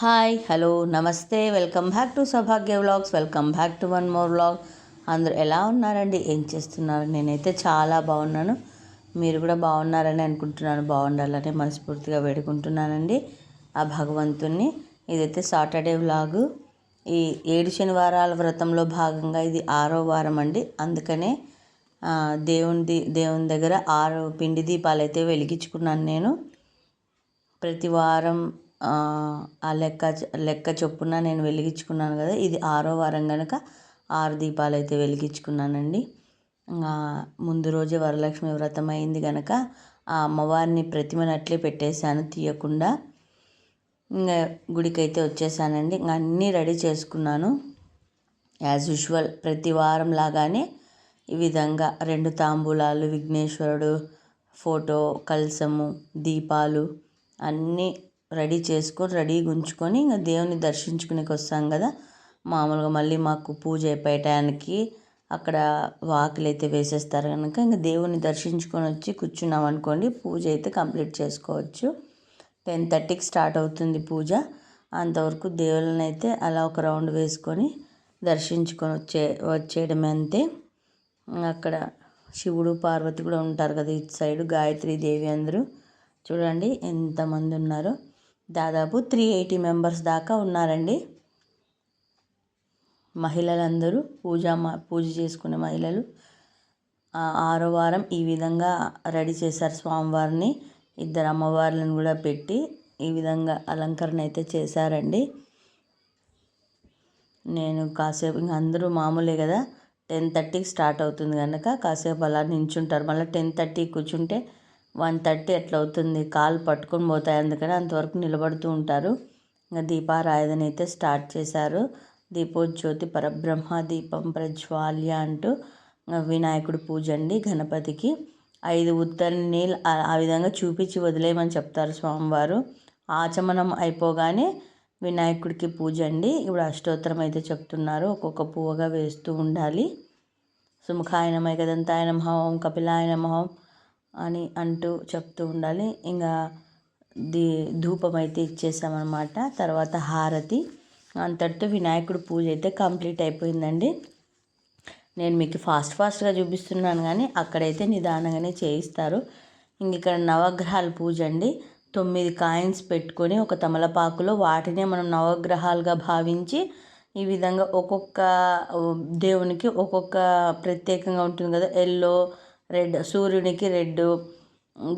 Hi hello నమస్తే welcome back to Saubhagya vlogs welcome back to one more vlog. అందరూ ఎలా ఉన్నారండి? ఏం చేస్తున్నారు? నేనైతే చాలా బాగున్నాను. మీరు కూడా బాగున్నారని అనుకుంటున్నాను. బాగుండాలని మనస్ఫూర్తిగా వేడుకుంటున్నానండి ఆ భగవంతుణ్ణి. ఇదైతే సాటర్డే వ్లాగు. ఈ ఏడు శనివారాల వ్రతంలో భాగంగా ఇది ఆరో వారం అండి. అందుకనే దేవుని దేవుని దగ్గర ఆరు పిండి దీపాలు అయితే వెలిగించుకున్నాను నేను. ప్రతి వారం ఆ, లెక్క లెక్క చొప్పున నేను వెలిగించుకున్నాను కదా ఇది ఆరో వారం కనుక ఆరు దీపాలు అయితే వెలిగించుకున్నానండి ముందు రోజే వరలక్ష్మి వ్రతం అయింది కనుక ఆ అమ్మవారిని ప్రతిమను అట్లే పెట్టేశాను తీయకుండా. ఇంకా గుడికి అయితే వచ్చేసానండి. ఇంకా అన్నీ రెడీ చేసుకున్నాను. యాజ్ యూజువల్ ప్రతి వారం లాగానే ఈ విధంగా రెండు తాంబూలాలు విఘ్నేశ్వరుడు ఫోటో కలసము దీపాలు అన్నీ రెడీ చేసుకొని రెడీగా ఉంచుకొని ఇంకా దేవుని దర్శించుకునేకి వస్తాం కదా. మామూలుగా మళ్ళీ మాకు పూజ అయిపోయే టయానికి అక్కడ వాకిలు అయితే వేసేస్తారు కనుక ఇంకా దేవుని దర్శించుకొని వచ్చి కూర్చున్నాం అనుకోండి పూజ అయితే కంప్లీట్ చేసుకోవచ్చు. టెన్ థర్టీకి స్టార్ట్ అవుతుంది పూజ. అంతవరకు దేవుళ్ళని అయితే అలా ఒక రౌండ్ వేసుకొని దర్శించుకొని వచ్చే వచ్చేయడమే అంతే. అక్కడ శివుడు పార్వతి కూడా ఉంటారు కదా ఇటు సైడ్ గాయత్రి దేవి అందరూ. చూడండి ఎంతమంది ఉన్నారో. దాదాపు త్రీ ఎయిటీ మెంబర్స్ దాకా ఉన్నారండి. మహిళలందరూ పూజ మ- పూజ చేసుకునే మహిళలు. ఆరో వారం ఈ విధంగా రెడీ చేశారు స్వామివారిని. ఇద్దరు అమ్మవార్లను కూడా పెట్టి ఈ విధంగా అలంకరణ అయితే చేశారండి. నేను కాసేపు ఇంక అందరూ మామూలే కదా. టెన్ థర్టీకి స్టార్ట్ అవుతుంది కనుక కాసేపు అలా నించుంటారు. మళ్ళీ టెన్ థర్టీ కూర్చుంటే వన్ థర్టీ అట్లా అవుతుంది కాలు పట్టుకొని పోతాయి. అందుకని అంతవరకు నిలబడుతూ ఉంటారు. ఇంకా దీపారాధన అయితే స్టార్ట్ చేశారు. దీపోజ్యోతి పరబ్రహ్మ దీపం ప్రజ్వాల్య అంటూ వినాయకుడు పూజ అండి గణపతికి. ఐదు ఉత్తరి నీళ్ళు ఆ- విధంగా చూపించి వదిలేయమని చెప్తారు స్వామివారు. ఆచమనం అయిపోగానే వినాయకుడికి పూజ అండి. ఇప్పుడు అష్టోత్తరం అయితే చెప్తున్నారు. ఒక్కొక్క పువ్వుగా వేస్తూ ఉండాలి. సుముఖాయ నమ గదంతాయ నమః ఓం కపిలాయ అని అంటూ చెప్తూ ఉండాలి. ఇంకా దీ ధూపం అయితే ఇచ్చేసామన్నమాట. తర్వాత హారతి. అంతటితో వినాయకుడు పూజ అయితే కంప్లీట్ అయిపోయిందండి. నేను మీకు ఫాస్ట్ ఫాస్ట్గా చూపిస్తున్నాను కానీ అక్కడైతే నిదానంగానే చేయిస్తారు. ఇంక ఇక్కడ నవగ్రహాల పూజ అండి. తొమ్మిది కాయిన్స్ పెట్టుకొని ఒక తమలపాకులో వాటినే మనం నవగ్రహాలుగా భావించి ఈ విధంగా ఒక్కొక్క దేవునికి ఒక్కొక్క ప్రత్యేకంగా ఉంటుంది కదా ఎల్లో రెడ్ సూర్యునికి రెడ్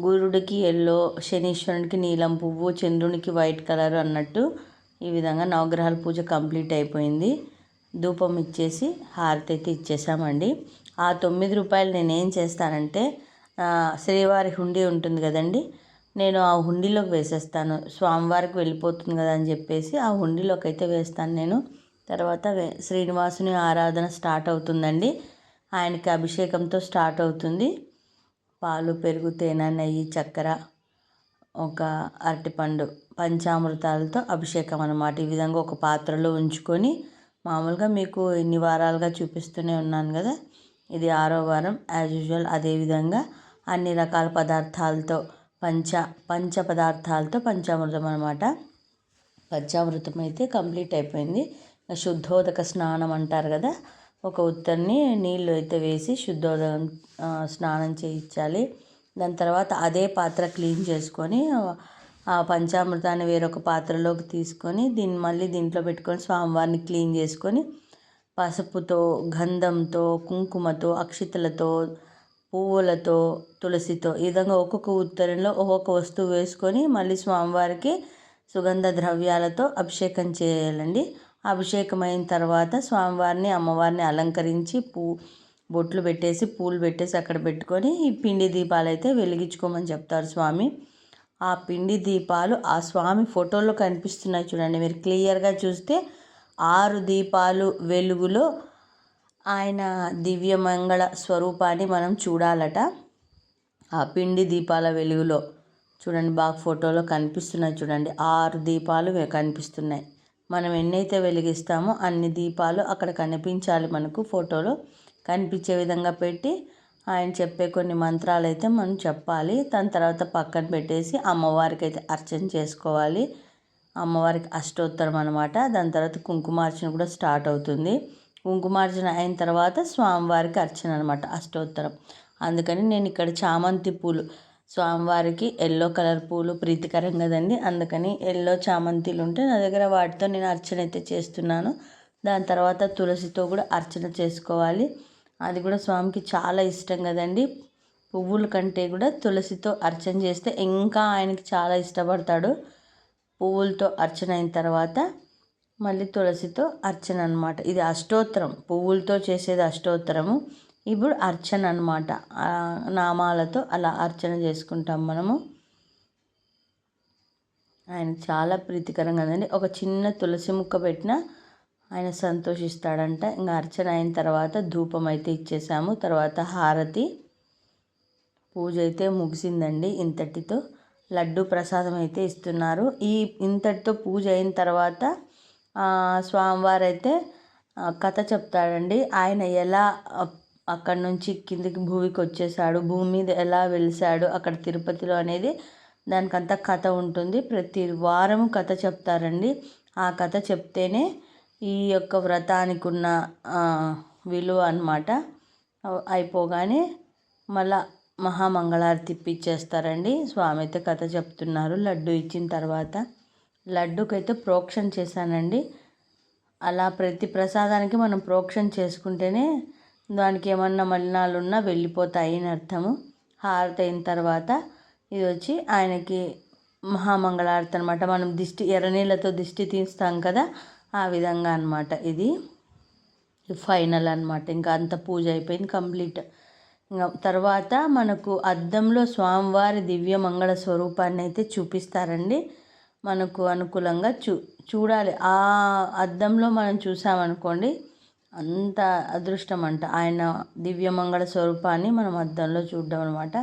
గురుడికి ఎల్లో శనీశ్వరునికి నీలం పువ్వు చంద్రునికి వైట్ కలర్ అన్నట్టు ఈ విధంగా నవగ్రహాల పూజ కంప్లీట్ అయిపోయింది. ధూపం ఇచ్చేసి హారతి అయితే ఇచ్చేసామండి. ఆ తొమ్మిది రూపాయలు నేను ఏం చేస్తానంటే శ్రీవారి హుండీ ఉంటుంది కదండి నేను ఆ హుండీలోకి వేసేస్తాను. స్వామివారికి వెళ్ళిపోతుంది కదా అని చెప్పేసి ఆ హుండీలోకి అయితే వేస్తాను నేను. తర్వాత శ్రీనివాసుని ఆరాధన స్టార్ట్ అవుతుందండి. ఆయనకి అభిషేకంతో స్టార్ట్ అవుతుంది. పాలు పెరుగు తేనె నెయ్యి చక్కెర ఒక అరటిపండు పంచామృతాలతో అభిషేకం అనమాట ఈ విధంగా ఒక పాత్రలో ఉంచుకొని మామూలుగా మీకు ఇన్ని వారాలుగా చూపిస్తూనే ఉన్నాను కదా ఇది ఆరో వారం. యాజ్ యూజువల్ అదేవిధంగా అన్ని రకాల పదార్థాలతో పంచ పంచ పదార్థాలతో పంచామృతం అనమాట పంచామృతం అయితే కంప్లీట్ అయిపోయింది. శుద్ధోదక స్నానం అంటారు కదా ఒక ఉత్తర్ని నీళ్ళు అయితే వేసి శుద్ధోదయం స్నానం చేయించాలి. దాని తర్వాత అదే పాత్ర క్లీన్ చేసుకొని ఆ పంచామృతాన్ని వేరొక పాత్రలోకి తీసుకొని దీన్ని మళ్ళీ దీంట్లో పెట్టుకొని స్వామివారిని క్లీన్ చేసుకొని పసుపుతో గంధంతో కుంకుమతో అక్షితలతో పువ్వులతో తులసితో ఈ విధంగా ఒక్కొక్క ఉత్తరంలో ఒక్కొక్క వస్తువు వేసుకొని మళ్ళీ స్వామివారికి సుగంధ ద్రవ్యాలతో అభిషేకం చేయాలండి. అభిషేకమైన తర్వాత స్వామివారిని అమ్మవారిని అలంకరించి పూ బొట్లు పెట్టేసి పూలు పెట్టేసి అక్కడ పెట్టుకొని ఈ పిండి దీపాలు అయితే వెలిగించుకోమని చెప్తారు స్వామి. ఆ పిండి దీపాలు ఆ స్వామి ఫోటోలో కనిపిస్తున్నాయి చూడండి. మీరు క్లియర్గా చూస్తే ఆరు దీపాలు వెలుగులో ఆయన దివ్యమంగళ స్వరూపాన్ని మనం చూడాలట. ఆ పిండి దీపాల వెలుగులో చూడండి బాగా ఫోటోలో కనిపిస్తున్నాయి చూడండి. ఆరు దీపాలు కనిపిస్తున్నాయి. మనం ఎన్నైతే వెలిగిస్తామో అన్ని దీపాలు అక్కడ కనిపించాలి మనకు ఫోటోలో. కనిపించే విధంగా పెట్టి ఆయన చెప్పే కొన్ని మంత్రాలు అయితే మనం చెప్పాలి. దాని తర్వాత పక్కన పెట్టేసి అమ్మవారికి అయితే అర్చన చేసుకోవాలి. అమ్మవారికి అష్టోత్తరం అనమాట దాని తర్వాత కుంకుమార్చన కూడా స్టార్ట్ అవుతుంది. కుంకుమార్చన అయిన తర్వాత స్వామివారికి అర్చన అనమాట అష్టోత్తరం. అందుకని నేను ఇక్కడ చామంతి పూలు స్వామివారికి ఎల్లో కలర్ పూలు ప్రీతికరం కదండి అందుకని ఎల్లో చామంతిలు ఉంటే నా దగ్గర వాటితో నేను అర్చన అయితే చేస్తున్నాను. దాని తర్వాత తులసితో కూడా అర్చన చేసుకోవాలి. అది కూడా స్వామికి చాలా ఇష్టం కదండి. పువ్వుల కంటే కూడా తులసితో అర్చన చేస్తే ఇంకా ఆయనకి చాలా ఇష్టపడతాడు. పువ్వులతో అర్చన అయిన తర్వాత మళ్ళీ తులసితో అర్చన అనమాట ఇది అష్టోత్తరం. పువ్వులతో చేసేది అష్టోత్తరము. ఇప్పుడు అర్చన అనమాట నామాలతో అలా అర్చన చేసుకుంటాం మనము. ఆయన చాలా ప్రీతికరంగా ఉందండి. ఒక చిన్న తులసి ముక్క పెట్టిన ఆయన సంతోషిస్తాడంట. ఇంకా అర్చన అయిన తర్వాత ధూపం అయితే ఇచ్చేసాము. తర్వాత హారతి. పూజ అయితే ముగిసిందండి ఇంతటితో. లడ్డు ప్రసాదం అయితే ఇస్తున్నారు. ఈ ఇంతటితో పూజ అయిన తర్వాత స్వామివారు అయితే కథ చెప్తాడండి. ఆయన ఎలా అక్కడి నుంచి కిందికి భూమికి వచ్చేసాడు. భూమి మీద ఎలా వెలిసాడు అక్కడ తిరుపతిలో అనేది దానికంతా కథ ఉంటుంది. ప్రతి వారం కథ చెప్తారండి. ఆ కథ చెప్తేనే ఈ యొక్క వ్రతానికి ఉన్న విలువ అనమాట అయిపోగానే మళ్ళా మహామంగళారతి ఇప్పించేస్తారండి. స్వామి అయితే కథ చెప్తున్నారు. లడ్డు ఇచ్చిన తర్వాత లడ్డుకైతే ప్రోక్షణ చేశానండి. అలా ప్రతి ప్రసాదానికి మనం ప్రోక్షణ చేసుకుంటేనే దానికి ఏమన్నా మలినాలు ఉన్నా వెళ్ళిపోతాయి అని అర్థము. హారతి అయిన తర్వాత ఇది వచ్చి ఆయనకి మహామంగళారతి అనమాట మనం దిష్టి ఎర్రనీళ్ళతో దిష్టి తీస్తాం కదా ఆ విధంగా అనమాట ఇది. ఫైనల్ అనమాట ఇంకా అంత పూజ అయిపోయింది కంప్లీట్. ఇంకా తర్వాత మనకు అద్దంలో స్వామివారి దివ్య మంగళ స్వరూపాన్ని అయితే చూపిస్తారండి. మనకు అనుకూలంగా చూ చూడాలి. ఆ అద్దంలో మనం చూసామనుకోండి అంత అదృష్టం అంట. ఆయన దివ్యమంగళ స్వరూపాన్ని మనం అద్దంలో చూడడం అనమాట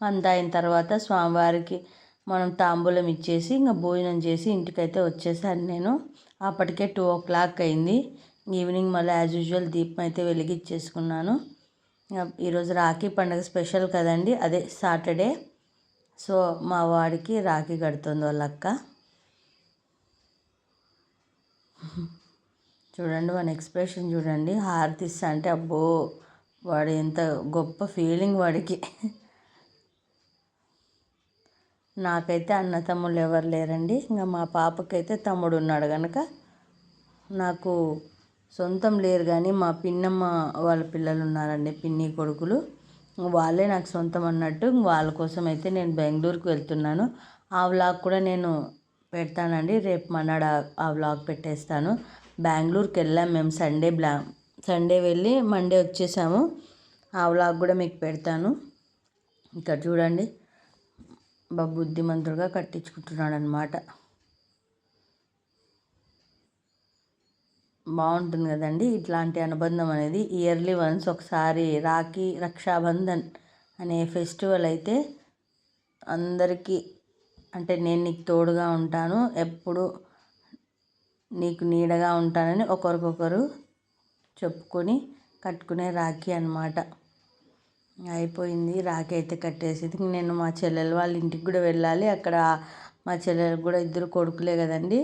అంత అయిన తర్వాత స్వామివారికి మనం తాంబూలం ఇచ్చేసి ఇంకా భోజనం చేసి ఇంటికైతే వచ్చేసాను నేను. అప్పటికే టూ ఓ క్లాక్ అయింది. ఈవినింగ్ మళ్ళీ యాజ్ యూజువల్ దీపం అయితే వెలిగిచ్చేసుకున్నాను ఈరోజు రాఖీ పండుగ స్పెషల్ కదండి అదే సాటర్డే. సో మా వాడికి రాఖీ కడుతుంది వాళ్ళ అక్క. చూడండి వాని ఎక్స్ప్రెషన్ చూడండి. హారతిస్తా అంటే అబ్బో వాడు ఎంత గొప్ప ఫీలింగ్ వాడికి. నాకైతే అన్న తమ్ముళ్ళు ఎవరు లేరండి. ఇంకా మా పాపకైతే తమ్ముడు ఉన్నాడు కనుక నాకు సొంతం లేరు కానీ మా పిన్నమ్మ వాళ్ళ పిల్లలు ఉన్నారండి పిన్ని కొడుకులు. వాళ్ళే నాకు సొంతం అన్నట్టు వాళ్ళ కోసం అయితే నేను బెంగళూరుకు వెళ్తున్నాను. ఆ వ్లాగ్ కూడా నేను పెడతానండి. రేపు మన్నాడు ఆ వ్లాగ్ పెట్టేస్తాను. బెంగళూరుకి వెళ్ళాం మేము సండే బ్లా సండే వెళ్ళి మండే వచ్చేసాము. ఆ వ్లాగ్ కూడా మీకు పెడతాను. ఇక్కడ చూడండి. బాబు బుద్ధిమంతుడుగా కట్టించుకుంటున్నాడు అనమాట బాగుంటుంది కదండి ఇట్లాంటి అనుబంధం అనేది. ఇయర్లీ వన్స్ ఒకసారి రాఖీ రక్షాబంధన్ అనే ఫెస్టివల్ అయితే అందరికీ అంటే నేను నీకు తోడుగా ఉంటాను. ఎప్పుడు నీకు నీడగా ఉంటానని ఒకరికొకరు చెప్పుకొని కట్టుకునే రాఖీ అనమాట అయిపోయింది. రాఖీ అయితే కట్టేసింది. నేను మా చెల్లెలు వాళ్ళ ఇంటికి కూడా వెళ్ళాలి. అక్కడ మా చెల్లెలకు కూడా ఇద్దరు కొడుకులే కదండి.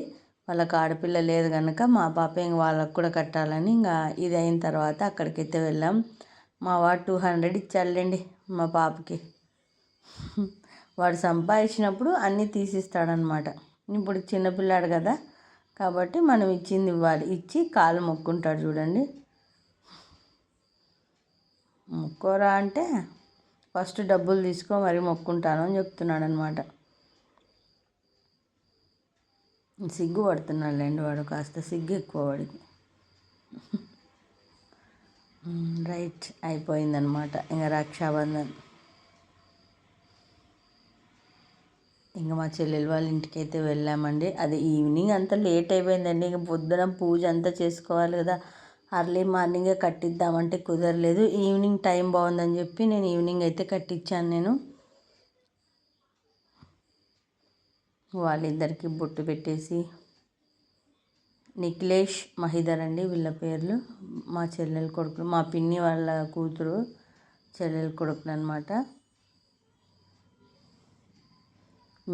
వాళ్ళకి ఆడపిల్ల లేదు కనుక మా పాప ఇంక వాళ్ళకు కూడా కట్టాలని ఇంకా ఇది అయిన తర్వాత అక్కడికైతే వెళ్ళాం. మా వాడు టూ హండ్రెడ్ ఇచ్చాడులేండి మా పాపకి. వాడు సంపాదించినప్పుడు అన్నీ తీసిస్తాడనమాట ఇప్పుడు చిన్నపిల్లాడు కదా కాబట్టి మనం ఇచ్చింది ఇవ్వాలి. ఇచ్చి కాలు మొక్కుంటాడు చూడండి. మొక్కోరా అంటే ఫస్ట్ డబ్బులు తీసుకో మరి మొక్కుంటాను అని చెప్తున్నాడు అనమాట సిగ్గు పడుతున్నాడు లేండి వాడు కాస్త సిగ్గు ఎక్కువ వాడికి. రైట్ అయిపోయిందనమాట. ఇంకా రక్షాబంధన్. ఇంకా మా చెల్లెలు వాళ్ళ ఇంటికి అయితే వెళ్ళామండి. అది ఈవినింగ్ అంతా లేట్ అయిపోయిందండి. ఇంకా పొద్దున పూజ అంతా చేసుకోవాలి కదా. అర్లీ మార్నింగే కట్టిద్దామంటే కుదరలేదు. ఈవినింగ్ టైం బాగుందని చెప్పి నేను ఈవినింగ్ అయితే కట్టించాను నేను. వాళ్ళిద్దరికి బొట్టు పెట్టేసి నిఖిలేష్ మహిధర్ అండి వీళ్ళ పేర్లు. మా చెల్లెల కొడుకులు. మా పిన్ని వాళ్ళ కూతురు చెల్లెల కొడుకులు అనమాట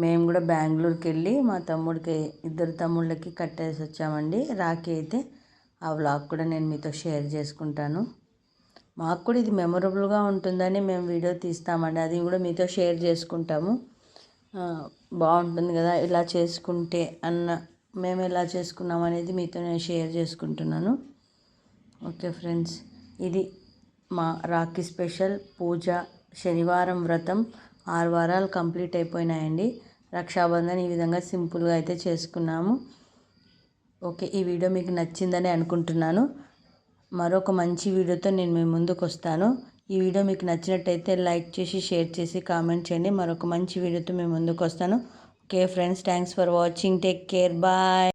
మేము కూడా బెంగళూరుకి వెళ్ళి మా తమ్ముడికి ఇద్దరు తమ్ముళ్ళకి కట్టేసి వచ్చామండి. రాఖీ అయితే ఆ వ్లాగ్ కూడా నేను మీతో షేర్ చేసుకుంటాను. మాకు కూడా ఇది మెమొరబుల్గా ఉంటుందని మేము వీడియో తీస్తామండి. అది కూడా మీతో షేర్ చేసుకుంటాము. బాగుంటుంది కదా ఇలా చేసుకుంటే అన్న మేము ఎలా చేసుకున్నాం అనేది మీతో నేను షేర్ చేసుకుంటున్నాను. ఓకే ఫ్రెండ్స్ ఇది మా రాఖీ స్పెషల్ పూజ శనివారం వ్రతం ఆరు వారాలు కంప్లీట్ అయిపోయినాయండి. రక్షాబంధన్ ఈ విధంగా సింపుల్గా అయితే చేసుకున్నాము. ఓకే ఈ వీడియో మీకు నచ్చిందని అనుకుంటున్నాను. మరొక మంచి వీడియోతో నేను మీ ముందుకు వస్తాను ఈ వీడియో మీకు నచ్చినట్టయితే లైక్ చేసి షేర్ చేసి కామెంట్ చేయండి. మరొక మంచి వీడియోతో మేము ముందుకు వస్తాను okay friends thanks for watching. Take care. Bye.